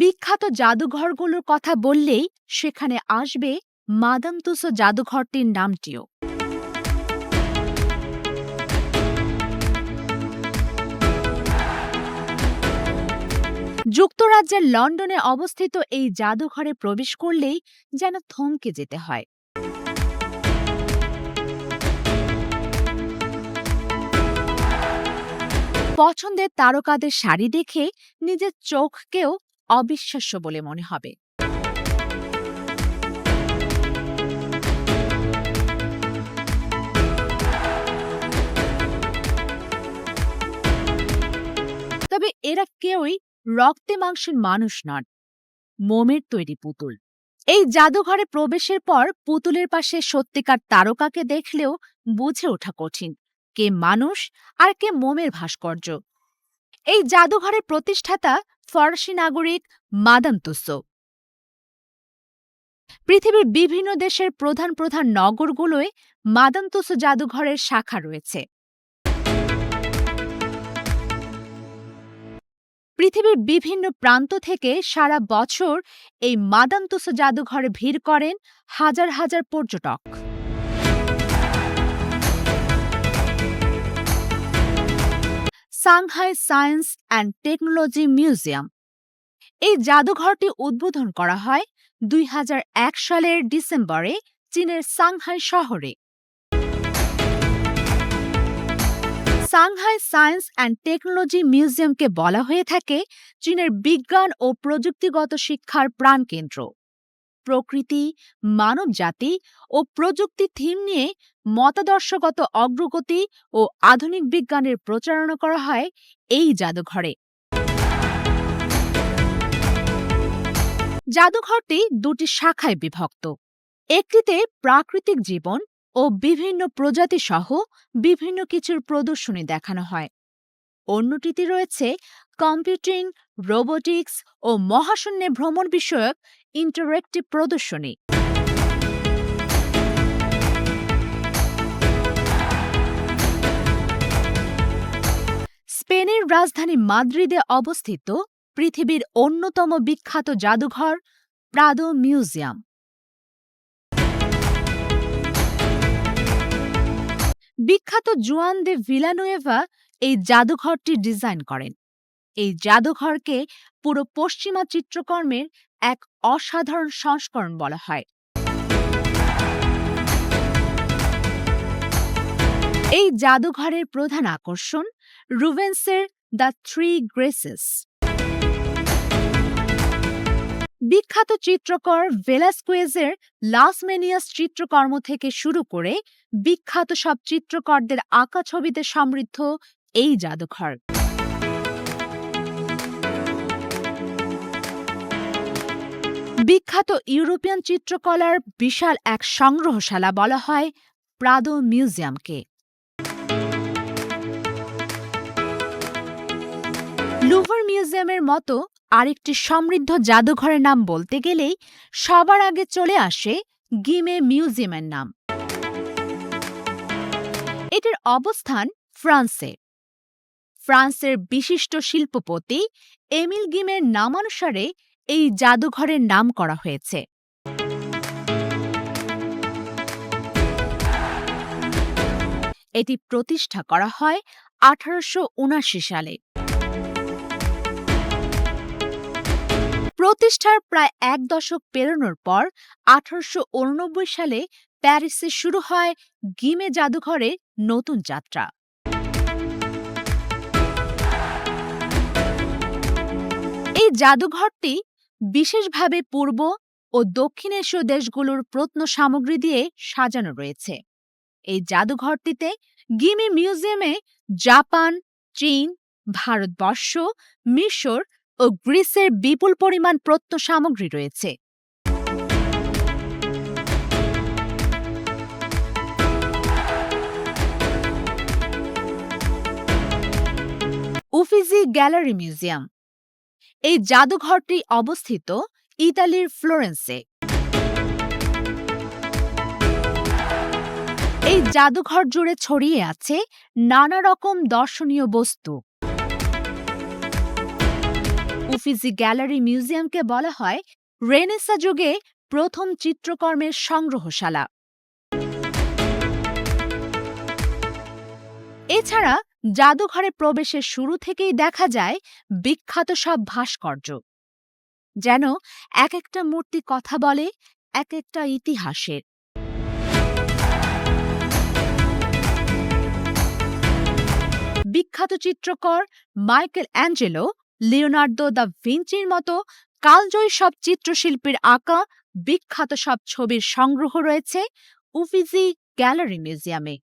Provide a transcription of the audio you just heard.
বিখ্যাত জাদুঘরগুলোর কথা বললেই সেখানে আসবে মাদাম তুসো জাদুঘরটির নামটিও। যুক্তরাজ্যের লন্ডনে অবস্থিত এই জাদুঘরে প্রবেশ করলেই যেন থমকে যেতে হয়। পছন্দের তারকাদের শাড়ি দেখে নিজের চোখকেও অবিশ্বাস্য বলে মনে হবে। তবে এরা কেউই রক্তে মাংসের মানুষ নন, মোমের তৈরি পুতুল। এই জাদুঘরে প্রবেশের পর পুতুলের পাশে সত্যিকার তারকাকে দেখলেও বুঝে ওঠা কঠিন, কে মানুষ আর কে মোমের ভাস্কর্য। এই জাদুঘরের প্রতিষ্ঠাতা ফরাসি নাগরিক মাদাম তুসো পৃথিবীর বিভিন্ন দেশের প্রধান প্রধান নগরগুলোয় মাদাম তুসো জাদুঘরের শাখা রয়েছে। পৃথিবীর বিভিন্ন প্রান্ত থেকে সারা বছর এই মাদাম জাদুঘরে ভিড় করেন হাজার হাজার পর্যটক। Shanghai science and technology museum. এই জাদুঘরটি উদ্বোধন করা হয় দুই হাজার এক সালের ডিসেম্বরে চীনের সাংহাই শহরে। সাংহাই সায়েন্স অ্যান্ড টেকনোলজি মিউজিয়ামকে বলা হয়ে থাকে চীনের বিজ্ঞান ও প্রযুক্তিগত শিক্ষার প্রাণকেন্দ্র। প্রকৃতি, মানবজাতি ও প্রযুক্তি থিম নিয়ে মতাদর্শগত অগ্রগতি ও আধুনিক বিজ্ঞানের প্রচারণা করা হয় এই জাদুঘরে। জাদুঘরটি দুটি শাখায় বিভক্ত। একটিতে প্রাকৃতিক জীবন ও বিভিন্ন প্রজাতি সহ বিভিন্ন কিছুর প্রদর্শনী দেখানো হয়। অন্যটিতে রয়েছে কম্পিউটিং রোবোটিক্স ও মহাশূন্যে ভ্রমণ বিষয়ক ইন্টারেক্টিভ প্রদর্শনী। স্পেনের রাজধানী মাদ্রিদে অবস্থিত পৃথিবীর অন্যতম বিখ্যাত জাদুঘর প্রাদো মিউজিয়াম। বিখ্যাত জুয়ান দে ভিলানুয়েভা এই জাদুঘরটি ডিজাইন করেন। এই জাদুঘরকে পুরো পশ্চিমা চিত্রকর্মের এক অসাধারণ সংস্করণ বলা হয়। এই জাদুঘরের প্রধান আকর্ষণ রুভেন্সের দ্য থ্রি গ্রেসেস বিখ্যাত চিত্রকর ভেলাস্কুয়েজের লাসমেনিয়াস চিত্রকর্ম থেকে শুরু করে বিখ্যাত সব চিত্রকরদের আঁকা ছবিতে সমৃদ্ধ এই জাদুঘর। বিখ্যাত ইউরোপিয়ান চিত্রকলার বিশাল এক সংগ্রহশালা বলা হয় প্রাদো মিউজিয়ামকে। লুভার মিউজিয়ামের মতো আরেকটি সমৃদ্ধ জাদুঘরের নাম বলতে গেলেই সবার আগে চলে আসে গিমে মিউজিয়ামের নাম। এটির অবস্থান ফ্রান্সে। ফ্রান্সের বিশিষ্ট শিল্পপতি এমিল গিমের নামানুসারে এই জাদুঘরের নাম করা হয়েছে। এটি প্রতিষ্ঠা করা হয় আঠারোশো সালে। প্রতিষ্ঠার প্রায় এক দশক পেরোনোর পর আঠারোশ উননব্বই সালে প্যারিসে শুরু হয় গিমে জাদুঘরে নতুন যাত্রা। এই জাদুঘরটি বিশেষভাবে পূর্ব ও দক্ষিণ এশীয় দেশগুলোর প্রত্ন সামগ্রী দিয়ে সাজানো রয়েছে। এই জাদুঘরটিতে গিমি মিউজিয়ামে জাপান, চীন, ভারতবর্ষ, মিশর ও গ্রিসের বিপুল পরিমাণ প্রত্ন সামগ্রী রয়েছে। উফিজি গ্যালারি মিউজিয়াম এই জাদুঘরটি অবস্থিত ইতালির ফ্লোরেন্সে। এই জাদুঘর জুড়ে ছড়িয়ে আছে নানা রকম দর্শনীয় বস্তু। উফিজি গ্যালারি মিউজিয়ামকে বলা হয় রেনেসা যুগে প্রথম চিত্রকর্মের সংগ্রহশালা। এছাড়া জাদুঘরে প্রবেশের শুরু থেকেই দেখা যায় বিখ্যাত সব ভাস্কর্য। যেন এক একটা মূর্তি কথা বলে এক একটা ইতিহাসের। বিখ্যাত চিত্রকর মাইকেল অ্যাঞ্জেলো লিওনার্দো দ্য ভিঞ্চির মতো কালজয়ী সব চিত্রশিল্পীর আঁকা বিখ্যাত সব ছবির সংগ্রহ রয়েছে উফিজি গ্যালারি মিউজিয়ামে।